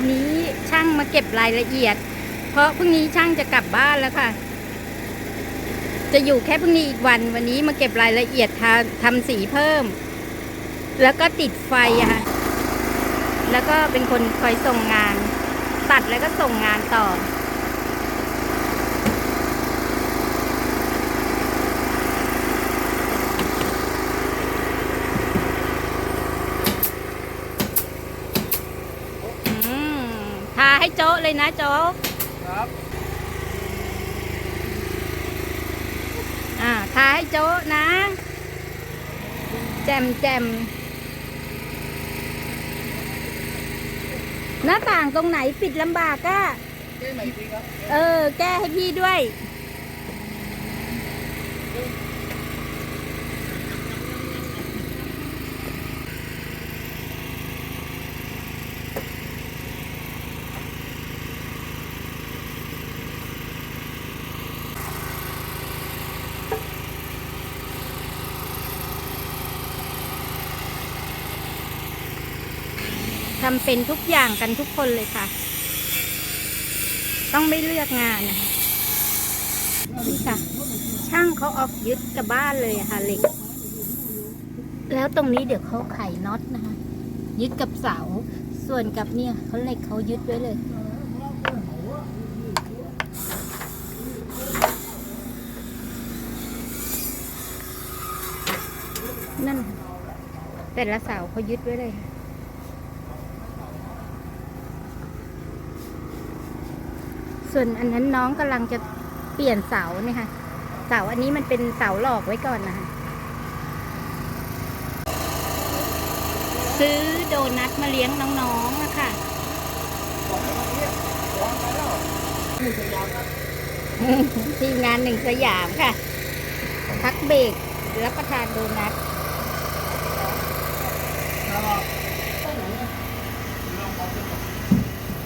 วันนี้ช่างมาเก็บรายละเอียด เพราะพรุ่งนี้ช่างจะกลับบ้านแล้วค่ะ จะอยู่แค่พรุ่งนี้อีกวัน วันนี้มาเก็บรายละเอียดทำทำสีเพิ่ม แล้วก็ติดไฟอะค่ะ แล้วก็เป็นคนคอยส่งงาน ตัดแล้วก็ส่งงานต่อมทาให้โจ๊ะ เลยนะโจ๊ะครับอ่าทาให้โจ๊ะนะ แจมแจมหน้าต่างตรงไหนปิดลำบากก็แก้ใหม่อีกทีครับ เออ แก้ให้พี่ด้วย ทำเป็นทุกอย่างกันทุกคนเลยค่ะ ต้องไม่เลือกงานนะคะนี่ค่ะ ช่างเขาออกยึดกับบ้านเลยค่ะเหล็ก แล้วตรงนี้เดี๋ยวเขาไขน็อตนะคะ ยึดกับเสา ส่วนกับเนี่ยเขาเหล็กเขายึดไว้เลยนั่นแต่ละเสาเขายึดไว้เลย ส่วนอันนั้นน้องกำลังจะเปลี่ยนเสาเนี่ยค่ะ เสาอันนี้มันเป็นเสาหลอกไว้ก่อนนะคะ ซื้อโดนัทมาเลี้ยงน้องๆนะคะทีมงานหนึ่งสยามค่ะ พักเบรกรับประทานโดนัท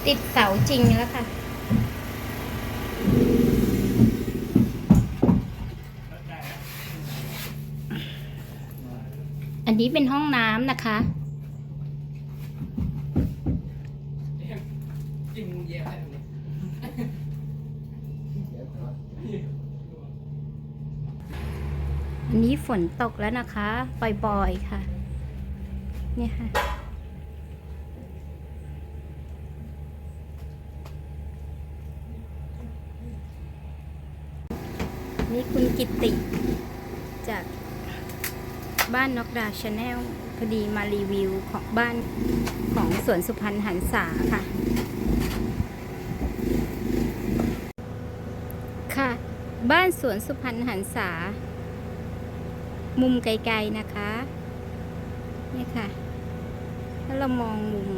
ติดเสาจริงแล้วค่ะ อันนี้เป็นห้องน้ำนะคะจริงเยี่ยมเลยอันนี้ฝนตกแล้วนะคะปล่อยๆค่ะ เนี่ยค่ะนี่คุณกิตติจาก บ้านนกดาชาแนลพอดีมารีวิวของบ้านของสวนสุพรรณหันษาค่ะ ค่ะ บ้านสวนสุพรรณหันษา มุมไกลๆนะคะ นี่ค่ะ ถ้าเรามองมุม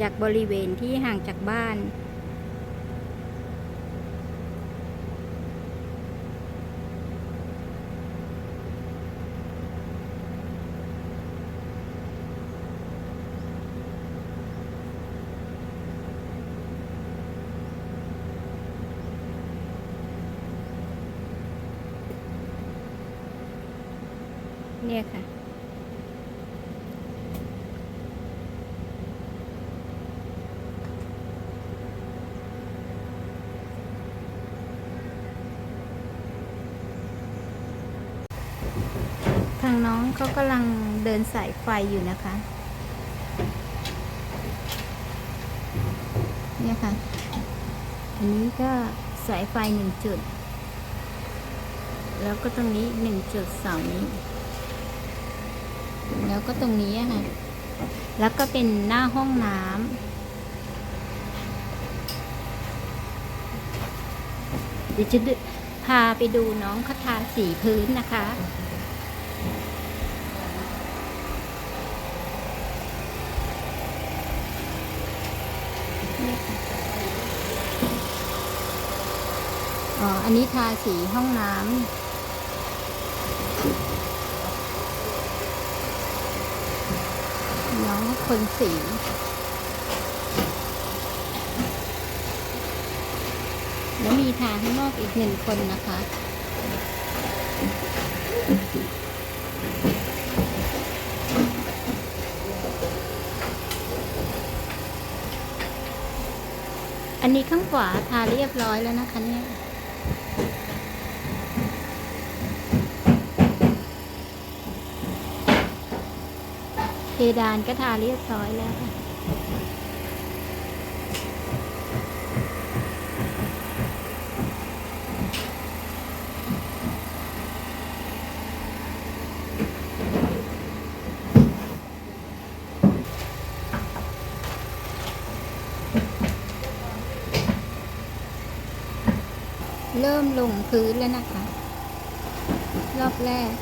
จากบริเวณที่ห่างจากบ้าน เนี่ยค่ะ ทางน้องเขากำลังเดินสายไฟอยู่นะคะ เนี่ยค่ะ อันนี้ก็สายไฟหนึ่งจุด แล้วก็ตรงนี้หนึ่งจุดเสานี้ แล้วก็ตรงนี้ค่ะ แล้วก็เป็นหน้าห้องน้ำเดี๋ยวจะพาไปดูน้องเขาทาสีพื้นนะคะเนี่ยค่ะอ๋ออันนี้ทาสีห้องน้ำ น้อง คนสี แล้วมีทางข้างนอกอีกหนึ่งคนนะคะอันนี้ข้างขวาทาเรียบร้อยแล้วนะคะเนี่ย ดานก็ทาเรียบร้อยแล้วค่ะเริ่มลงพื้นแล้วนะคะ รอบแรก